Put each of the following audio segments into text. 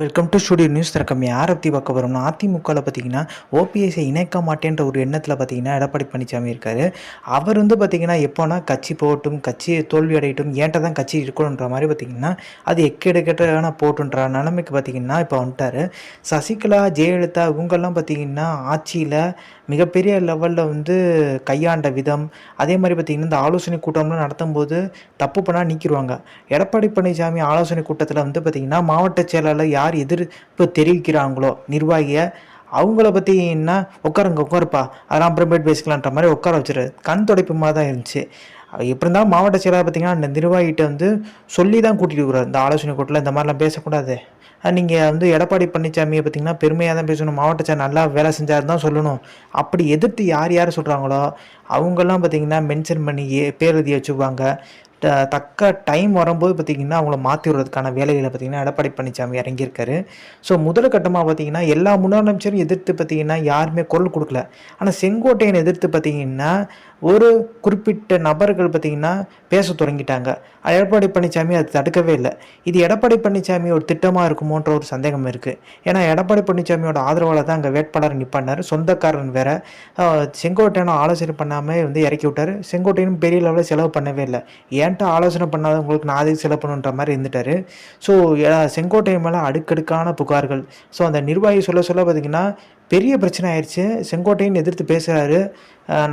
Welcome to studio news திறக்கம். யாரை பற்றி பார்க்க போகிறோம்னா அதிமுகவில் பார்த்தீங்கன்னா ஓபிஎஸ்ஐ இணைக்க மாட்டேன்ற ஒரு எண்ணத்தில் பார்த்தீங்கன்னா எடப்பாடி பழனிசாமி இருக்கார். அவர் வந்து பார்த்தீங்கன்னா எப்போனா கட்சி போகட்டும் கட்சி தோல்வி அடையட்டும் ஏன்ட்ட தான் கட்சி இருக்கணுன்ற மாதிரி பார்த்தீங்கன்னா அது எக்கெடுக்கட்டான போட்டுன்ற நிலைமைக்கு பார்த்தீங்கன்னா இப்போ வந்துட்டார். சசிகலா ஜெயலலிதா இவங்கெல்லாம் பார்த்தீங்கன்னா ஆட்சியில் மிகப்பெரிய லெவலில் வந்து கையாண்ட விதம். அதே மாதிரி பார்த்திங்கன்னா இந்த ஆலோசனை கூட்டம்லாம் நடத்தும் போது தப்பு பண்ணால் நீக்கிடுவாங்க எடப்பாடி பழனிசாமி ஆலோசனை கூட்டத்தில் வந்து பார்த்திங்கன்னா மாவட்ட செயலாளர் யார் எதிர்ப்பு தெரிவிக்கிறாங்களோ நிர்வாகியை அவங்கள பற்றி என்ன உட்காருங்க உட்காருப்பா. அதெல்லாம் அப்புறமேட்டு பேசிக்கலான்ற மாதிரி உட்கார வச்சுரு. கண் துடைப்புமாக தான் இருந்துச்சு. எப்படி இருந்தாலும் மாவட்ட செயலாளர் பார்த்திங்கன்னா அந்த நிர்வாகிகிட்ட வந்து சொல்லி தான் கூட்டிகிட்டு இருக்கிறார் இந்த ஆலோசனை கூட்டத்தில் இந்த மாதிரிலாம் பேசக்கூடாது. நீங்கள் வந்து எடப்பாடி பழனிசாமியை பார்த்திங்கன்னா பெருமையாக தான் பேசணும். மாவட்ட செயலர் நல்லா வேலை செஞ்சார் தான் சொல்லணும். அப்படி எதிர்த்து யார் யார் சொல்கிறாங்களோ அவங்கெல்லாம் பார்த்திங்கன்னா மென்ஷன் பண்ணி பேர் எழுதி வச்சுக்குவாங்க தக்க டைம் வரும்போது பார்த்திங்கன்னா அவங்கள மாற்றி விடுறதுக்கான வேலைகளை பார்த்திங்கன்னா எடப்பாடி பழனிசாமி இறங்கியிருக்காரு. ஸோ முதல் கட்டமாக பார்த்திங்கன்னா எல்லா முதலமைச்சரும் எதிர்த்து பார்த்திங்கன்னா யாருமே குரல் கொடுக்கல. ஆனால் செங்கோட்டையன் எதிர்த்து பார்த்திங்கன்னா ஒரு குறிப்பிட்ட நபர்கள் பார்த்திங்கன்னா பேச தொடங்கிட்டாங்க. எடப்பாடி பழனிசாமி அது தடுக்கவே இல்லை. இது எடப்பாடி பழனிசாமி ஒரு திட்டமாக இருக்குமோன்ற ஒரு சந்தேகம் இருக்குது ஏன்னா எடப்பாடி பழனிசாமியோட ஆதரவால் தான் அங்கே வேட்பாளர் நிற்பானார் சொந்தக்காரன் வேற. செங்கோட்டையனும் ஆலோசனை பண்ணாமல் வந்து இறக்கி விட்டார். செங்கோட்டையனும் பெரிய லெவலில் செலவு பண்ணவே இல்லை. ஏன்ட்ட ஆலோசனை பண்ணாத உங்களுக்கு நான் அதுக்கு செலவு பண்ணுன்ற மாதிரி இருந்துட்டார். ஸோ செங்கோட்டையன் மேலே அடுக்கடுக்கான புகார்கள். ஸோ அந்த நிர்வாகி சொல்ல சொல்ல பார்த்தீங்கன்னா பெரிய பிரச்சனை ஆயிடுச்சு. செங்கோட்டையன் எதிர்த்து பேசுகிறாரு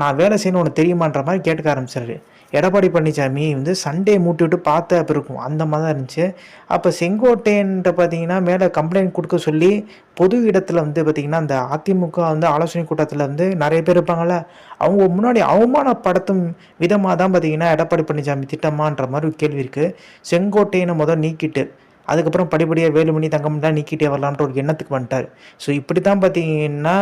நான் வேலை செய்யணும் உனக்கு தெரியுமான்ற மாதிரி கேட்டுக்க ஆரம்பிச்சாரு. எடப்பாடி பழனிசாமி வந்து சண்டே மூட்டி விட்டு பார்த்த இருக்கும். அந்த மாதிரி தான் இருந்துச்சு. அப்போ செங்கோட்டையன்ட்ட பார்த்தீங்கன்னா மேலே கம்ப்ளைண்ட் கொடுக்க சொல்லி பொது இடத்துல வந்து பார்த்திங்கன்னா அந்த அதிமுக வந்து ஆலோசனை கூட்டத்தில் வந்து நிறைய பேர் இருப்பாங்கள்ல அவங்க முன்னாடி அவமானப்படுத்தும் விதமாக தான் பார்த்தீங்கன்னா எடப்பாடி பழனிசாமி திட்டமான்ற மாதிரி ஒரு கேள்வி இருக்குது செங்கோட்டையனை முதல் நீக்கிட்டு அதுக்கப்புறம் படிப்படியாக வேலுமணி தங்கம்லாம் நீக்கிட்டே வரலான்ற ஒரு எண்ணத்துக்கு வந்துட்டார். ஸோ இப்படி தான் பார்த்தீங்கன்னா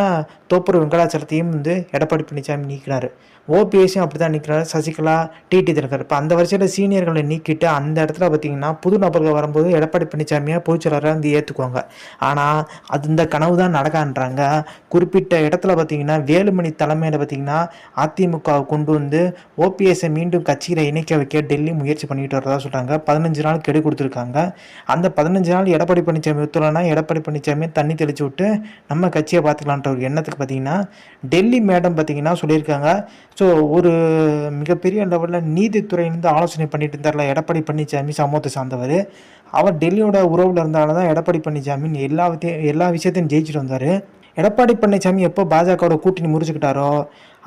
தோப்பூர் வெங்கடாச்சலத்தையும் வந்து எடப்பாடி பழனிசாமி நீக்கினார். ஓபிஎஸையும் அப்படி தான் நிற்கிறாரு சசிகலா டிடி தினகர் இப்போ அந்த வரிசையில் சீனியர்களை நீக்கிட்டு அந்த இடத்துல பார்த்தீங்கன்னா புது நபர்கள் வரும்போது எடப்பாடி பழனிசாமியாக பொதுச்செயலராக வந்து ஏற்றுக்குவாங்க ஆனால் அது இந்த கனவு தான் நடக்கான்றாங்க. குறிப்பிட்ட இடத்துல பார்த்தீங்கன்னா வேலுமணி தலைமையில் பார்த்தீங்கன்னா அதிமுகவை கொண்டு வந்து ஓபிஎஸ்ஸை மீண்டும் கட்சியில் இணைக்க வைக்க டெல்லி முயற்சி பண்ணிட்டு வரதா சொல்கிறாங்க பதினஞ்சு நாள் கெடு கொடுத்துருக்காங்க. அந்த பதினஞ்சு நாள் எடப்பாடி பழனிசாமி ஒத்துலனா எடப்பாடி பழனிசாமி தண்ணி தெளிச்சு விட்டு நம்ம கட்சியை பார்த்துக்கலான்ற ஒரு எண்ணத்துக்கு பார்த்தீங்கன்னா டெல்லி மேடம் பார்த்தீங்கன்னா சொல்லியிருக்காங்க. ஸோ ஒரு மிகப்பெரிய லெவலில் நீதித்துறையிலேருந்து ஆலோசனை பண்ணிட்டு இருந்தார்ல எடப்பாடி பழனிசாமி சமூகத்தை சார்ந்தவர். அவர் டெல்லியோட உறவில் இருந்தால தான் எடப்பாடி பழனிசாமி எல்லாத்தையும் எல்லா விஷயத்தையும் ஜெயிச்சுட்டு வந்தார். எடப்பாடி பழனிசாமி எப்போ பாஜகவோட கூட்டணி முறிச்சுக்கிட்டாரோ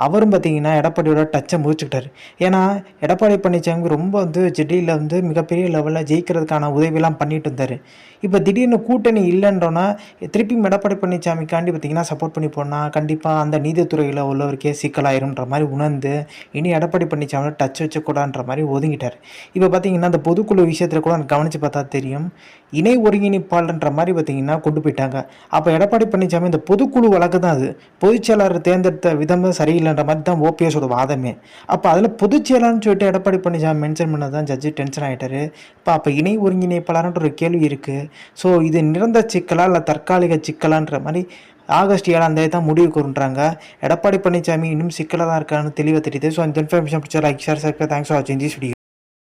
அவரும் பார்த்தீங்கன்னா எடப்பாடியோட டச்சை முறிச்சுக்கிட்டாரு. ஏன்னா எடப்பாடி பழனிசாமி ரொம்ப வந்து திடீரில் வந்து மிகப்பெரிய லெவலில் ஜெயிக்கிறதுக்கான உதவியெல்லாம் பண்ணிட்டு இருந்தார். இப்போ திடீர்னு கூட்டணி இல்லைன்றோன்னா திருப்பியும் எடப்பாடி பழனிசாமிக்காண்டி பார்த்தீங்கன்னா சப்போர்ட் பண்ணி போனால் கண்டிப்பாக அந்த நீதித்துறையில் உள்ளவருக்கே சிக்கலாயிரும்ன்ற மாதிரி உணர்ந்து இனி எடப்பாடி பழனிசாமியோட டச் வச்சக்கூடாதுன்ற மாதிரி ஒதுங்கிட்டார். இப்போ பார்த்தீங்கன்னா அந்த பொதுக்குழு விஷயத்தில் கூட கவனித்து பார்த்தா தெரியும் இணை ஒருங்கிணைப்பாளர்ன்ற மாதிரி பார்த்தீங்கன்னா கொண்டு போயிட்டாங்க. அப்போ எடப்பாடி பழனிசாமி இந்த பொதுக்குழு வழக்கு தான் அது. பொதுச்செயலாளர் தேர்ந்தெடுத்த விதம் தான் சரியில்லைன்ற மாதிரி தான் ஓபிஎஸோட வாதமே. அப்போ அதில் பொதுச்செயலாளர்னு சொல்லிட்டு எடப்பாடி பழனிசாமி மென்ஷன் பண்ணது தான் ஜட்ஜி டென்ஷன் ஆகிட்டாரு இப்போ அப்போ இணை ஒருங்கிணைப்பாளர்ன்ற ஒரு கேள்வி இருக்குது ஸோ இது நிரந்த சிக்கலா இல்லை தற்காலிக சிக்கலான்ற மாதிரி ஆகஸ்ட் ஏழாம் தேதி தான் முடிவு கூறுன்றாங்க. எடப்பாடி பழனிசாமி இன்னும் சிக்கலாக தான் இருக்கான்னு தெளிவாக தெரியுது. ஸோ இந்த இன்ஃபர்மேஷன் பிடிச்சா like share sir thanks for வாட்சிங் திஸ் வீடியோ